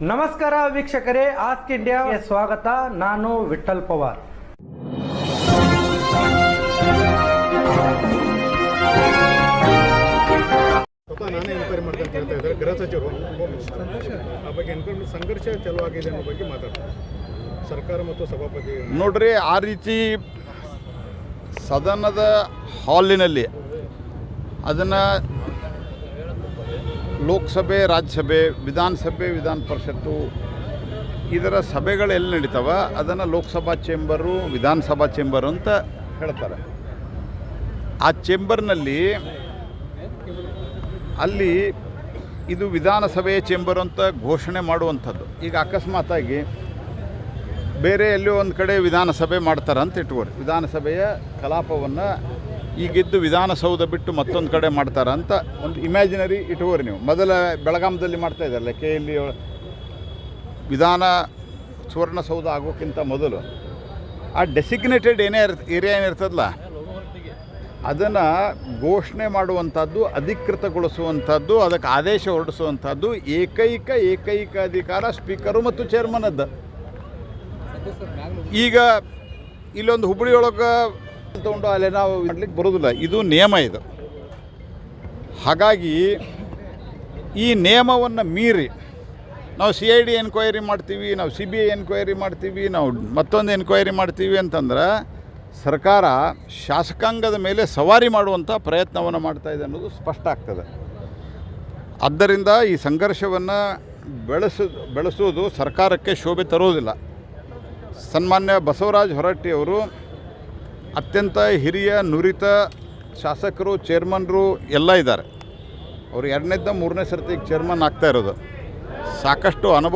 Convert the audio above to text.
ನಮಸ್ಕಾರ ವೀಕ್ಷಕರೇ ಆಸ್ಕ್ ಇಂಡಿಯಾಗೆ ಸ್ವಾಗತ. ನಾನು ವಿಠಲ್ ಪವಾರ್. ನಾನೇ ಎನ್ಕ್ವೈರಿ ಮಾಡ್ಕೊಂಡು ಹೇಳ್ತಾ ಇದ್ದಾರೆ. ಗೃಹ ಸಚಿವರು ಆ ಬಗ್ಗೆ ಎನ್ಕ್ವೈರಿ ಸಂಘರ್ಷ ಚಾಲೂ ಆಗಿದೆ ಅನ್ನೋ ಬಗ್ಗೆ ಮಾತಾಡ್ತಾರೆ. ಸರ್ಕಾರ ಮತ್ತು ಸಭಾಪತಿ ನೋಡ್ರಿ ಆ ರೀತಿ ಸದನದ ಹಾಲಿನಲ್ಲಿ ಅದನ್ನು ಲೋಕಸಭೆ, ರಾಜ್ಯಸಭೆ, ವಿಧಾನಸಭೆ, ವಿಧಾನ ಪರಿಷತ್ತು ಇದರ ಸಭೆಗಳು ಎಲ್ಲಿ ನಡೀತಾವ? ಅದನ್ನು ಲೋಕಸಭಾ ಚೇಂಬರು, ವಿಧಾನಸಭಾ ಚೇಂಬರು ಅಂತ ಹೇಳ್ತಾರೆ. ಆ ಚೇಂಬರ್ನಲ್ಲಿ ಅಲ್ಲಿ ಇದು ವಿಧಾನಸಭೆಯ ಚೇಂಬರ್ ಅಂತ ಘೋಷಣೆ ಮಾಡುವಂಥದ್ದು. ಈಗ ಅಕಸ್ಮಾತಾಗಿ ಬೇರೆ ಎಲ್ಲೋ ಒಂದು ಕಡೆ ವಿಧಾನಸಭೆ ಮಾಡ್ತಾರೆ ಅಂತ ಇಟ್ಕೋರಿ. ವಿಧಾನಸಭೆಯ ಕಲಾಪವನ್ನು ಈಗಿದ್ದು ವಿಧಾನಸೌಧ ಬಿಟ್ಟು ಮತ್ತೊಂದು ಕಡೆ ಮಾಡ್ತಾರೆ ಅಂತ ಒಂದು ಇಮ್ಯಾಜಿನರಿ ಇಟ್ಕೋರಿ ನೀವು. ಮೊದಲ ಬೆಳಗಾಮದಲ್ಲಿ ಮಾಡ್ತಾ ಇದ್ದಾರಲ್ಲ, ಕೆ ಎಲ್ ವಿಧಾನ ಸುವರ್ಣಸೌಧ ಆಗೋಕ್ಕಿಂತ ಮೊದಲು. ಆ ಡೆಸಿಗ್ನೇಟೆಡ್ ಏನೇ ಇರ್ ಏರಿಯಾ ಏನಿರ್ತದಲ್ಲ ಅದನ್ನು ಘೋಷಣೆ ಮಾಡುವಂಥದ್ದು ಅಧಿಕೃತಗೊಳಿಸುವಂಥದ್ದು ಅದಕ್ಕೆ ಆದೇಶ ಹೊರಡಿಸುವಂಥದ್ದು ಏಕೈಕ ಏಕೈಕ ಅಧಿಕಾರ ಸ್ಪೀಕರು ಮತ್ತು ಚೇರ್ಮನದ್ದು ಈಗ ಇಲ್ಲೊಂದು ಹುಬ್ಬಳ್ಳಿಯೊಳಗೆ ತಗೊಂಡು ಅಲ್ಲಿ ನಾವು ಮಾಡ್ಲಿಕ್ಕೆ ಬರೋದಿಲ್ಲ ಇದು ನಿಯಮ ಇದು. ಹಾಗಾಗಿ ಈ ನಿಯಮವನ್ನು ಮೀರಿ ನಾವು ಸಿ ಐ ಡಿ ಎನ್ಕ್ವೈರಿ ಮಾಡ್ತೀವಿ, ನಾವು ಸಿ ಬಿ ಐ ಎನ್ಕ್ವೈರಿ ಮಾಡ್ತೀವಿ, ನಾವು ಮತ್ತೊಂದು ಎನ್ಕ್ವೈರಿ ಮಾಡ್ತೀವಿ ಅಂತಂದ್ರೆ ಸರ್ಕಾರ ಶಾಸಕಾಂಗದ ಮೇಲೆ ಸವಾರಿ ಮಾಡುವಂಥ ಪ್ರಯತ್ನವನ್ನು ಮಾಡ್ತಾ ಇದೆ ಅನ್ನೋದು ಸ್ಪಷ್ಟ ಆಗ್ತದೆ. ಆದ್ದರಿಂದ ಈ ಸಂಘರ್ಷವನ್ನು ಬೆಳೆಸ ಬೆಳೆಸುವುದು ಸರ್ಕಾರಕ್ಕೆ ಶೋಭೆ ತರೋದಿಲ್ಲ ಸನ್ಮಾನ್ಯ ಬಸವರಾಜ ಹೊರಟ್ಟಿಯವರು ಅತ್ಯಂತ ಹಿರಿಯ, ನುರಿತ ಶಾಸಕರು, ಚೇರ್ಮನ್ರು ಎಲ್ಲ ಇದ್ದಾರೆ. ಅವರು ಎರಡನೇದ ಮೂರನೇ ಸರ್ತಿ ಚೇರ್ಮನ್ ಆಗ್ತಾ ಇರೋದು. ಸಾಕಷ್ಟು ಅನುಭವ